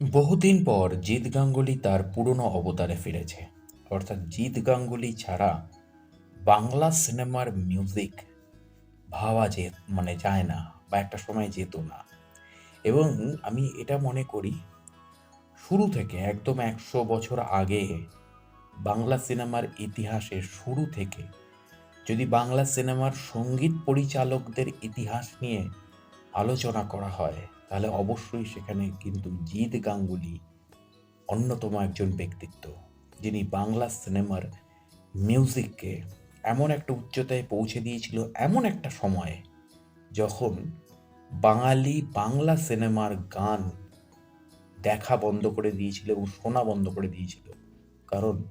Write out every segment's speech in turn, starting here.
বহুদিন পর জিৎ গাঙ্গুলি তার পুরনো অবতারে ফিরেছে। অর্থাৎ জিৎ গাঙ্গুলি ছাড়া বাংলা সিনেমার মিউজিক ভাবা যে মানে যায় না বা একটা সময় যেত না। এবং আমি এটা মনে করি, শুরু থেকে একদম একশো বছর আগে বাংলা সিনেমার ইতিহাসের শুরু থেকে যদি বাংলা সিনেমার সংগীত পরিচালকদের ইতিহাস নিয়ে আলোচনা করা হয় তাহলে অবশ্যই সেখানে কিন্তু জিৎ গাঙ্গুলি অন্যতম একজন ব্যক্তিত্ব, যিনি বাংলা সিনেমার মিউজিককে এমন একটা উচ্চতায় পৌঁছে দিয়েছিল এমন একটা সময়ে যখন বাঙালি বাংলা সিনেমার গান দেখা বন্ধ করে দিয়েছিল এবং শোনা বন্ধ করে দিয়েছিল। কারণ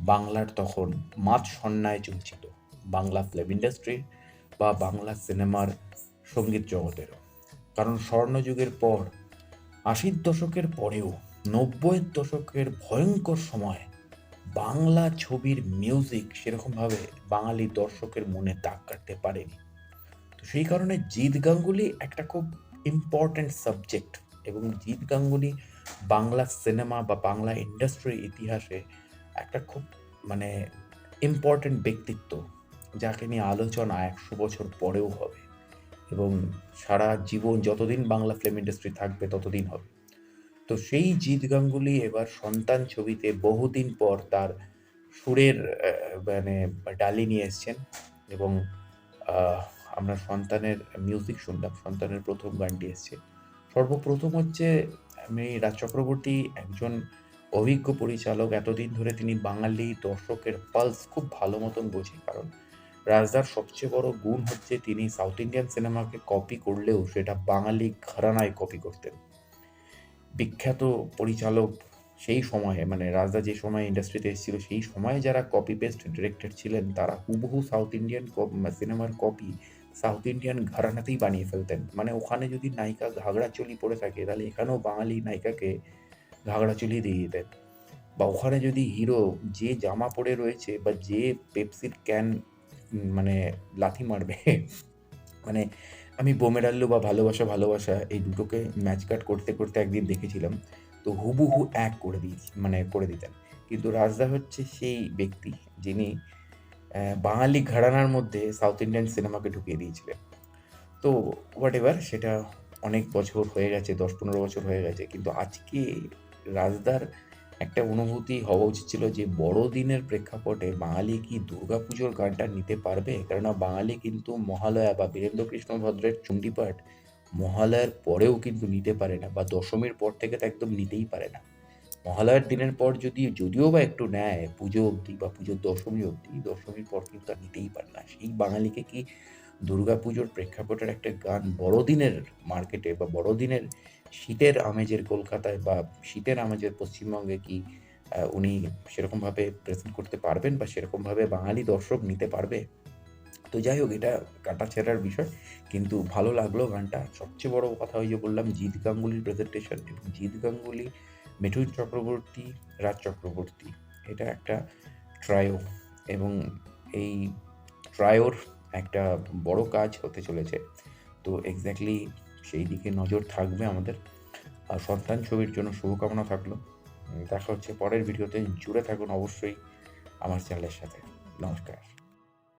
বাংলার তখন মাছ সন্ন্যায় চলছিল, বাংলা ফিল্ম ইন্ডাস্ট্রির বা বাংলা সিনেমার সংগীত জগতেরও। কারণ স্বর্ণযুগের পর, আশির দশকের পরেও, নব্বইয়ের দশকের ভয়ঙ্কর সময় বাংলা ছবির মিউজিক সেরকমভাবে বাঙালি দর্শকের মনে দাগ কাটতে পারেনি। তো সেই কারণে জিৎ গাঙ্গুলি একটা খুব ইম্পর্ট্যান্ট সাবজেক্ট এবং জিৎ গাঙ্গুলি বাংলা সিনেমা বা বাংলা ইন্ডাস্ট্রির ইতিহাসে একটা খুব মানে ইম্পর্ট্যান্ট ব্যক্তিত্ব, যাকে নিয়ে আলোচনা একশো বছর পরেও হবে। এবং সারা জীবন যতদিন বাংলা ফিল্ম ইন্ডাস্ট্রি থাকবে, ততদিন হবে। তো সেই জিৎ গাঙ্গুলি এবার সন্তান ছবিতে বহুদিন পর তার সুরের মানে ডালি নিয়ে এসছেন এবং আমরা সন্তানের মিউজিক শুনলাম, সন্তানের প্রথম গানটি এসছে। সর্বপ্রথম হচ্ছে, আমি রাজ চক্রবর্তী একজন অভিজ্ঞ পরিচালক, এতদিন ধরে তিনি বাঙালি দর্শকের পালস খুব ভালো মতন বোঝে, কারণ রাজদার সবচেয়ে বড় গুণ হচ্ছে তিনি সাউথ ইন্ডিয়ান সিনেমাকে কপি করলেও সেটা বাঙালি ঘরানায় কপি করতেন। বিখ্যাত পরিচালক সেই সময়ে মানে রাজদা যে সময় ইন্ডাস্ট্রিতে এসেছিল, সেই সময়ে যারা কপি পেস্ট ডিরেক্টর ছিলেন, তারা হুবহু সাউথ ইন্ডিয়ান সিনেমার কপি সাউথ ইন্ডিয়ান ঘরানাতেই বানিয়ে ফেলতেন। মানে ওখানে যদি নায়িকা ঘাগড়া চলি পরে থাকে, তাহলে এখানেও বাঙালি নায়িকাকে ঘাগড়া চলি দিয়ে দিতেন। বা ওখানে যদি হিরো যে জামা পরে রয়েছে বা যে পেপসির ক্যান মানে লাথি মারবে। মানে আমি বোমেরাল্লু বা ভালোবাসা ভালোবাসা এই দুটোকে ম্যাচ কাট করতে করতে একদিন দেখেছিলাম। তো হুবহু এক করে দিই মানে করে দিতেন। কিন্তু রাজদা হচ্ছে সেই ব্যক্তি যিনি বাঙালি ঘরানার মধ্যে সাউথ ইন্ডিয়ান সিনেমাকে ঢুকিয়ে দিয়েছিলেন। তো হোয়াট এভার সেটা অনেক বছর হয়ে গেছে, দশ পনেরো বছর হয়ে গেছে। কিন্তু আজকে রাজদার একটা অনুভূতি হওয়া উচিত ছিল যে বড়দিনের প্রেক্ষাপটে বাঙালি কি দুর্গাপুজোর গানটা নিতে পারবে? কেননা বাঙালি কিন্তু মহালয়া বা বীরেন্দ্র কৃষ্ণ ভদ্রের চণ্ডীপাঠ মহালয়ার পরেও কিন্তু নিতে পারে না বা দশমীর পর থেকে তো একদম নিতেই পারে না। মহালয়ার দিনের পর যদি, যদিও বা একটু নেয়, পুজো অবধি বা পুজোর দশমী অবধি, দশমীর পর কিন্তু আর নিতেই পারে না। সেই বাঙালিকে কি দুর্গাপুজোর প্রেক্ষাপটের একটা গান বড়দিনের মার্কেটে বা বড়দিনের শীতের আমেজের কলকাতায় বা শীতের আমেজের পশ্চিমবঙ্গে কি উনি সেরকমভাবে প্রেজেন্ট করতে পারবেন বা সেরকমভাবে বাঙালি দর্শক নিতে পারবে? তো যাই হোক, এটা কাটা ছেঁড়ার বিষয়। কিন্তু ভালো লাগল গানটা। সবচেয়ে বড় কথা ওই যে বললাম, জিৎ গাঙ্গুলির প্রেজেন্টেশন এবং জিৎ গাঙ্গুলি, মিঠুন চক্রবর্তী, রাজ চক্রবর্তী। এটা একটা ট্রায়ো এবং এই ট্রায়োর একটা বড় কাজ হতে চলেছে। তো এক্স্যাক্টলি সেই দিকে নজর থাকবে আমাদের। আর সন্তান ছবির জন্য শুভকামনা থাকল। দেখা হচ্ছে পরের ভিডিওতে জুড়ে থাকুন অবশ্যই আমার চ্যানেলের সাথে। নমস্কার।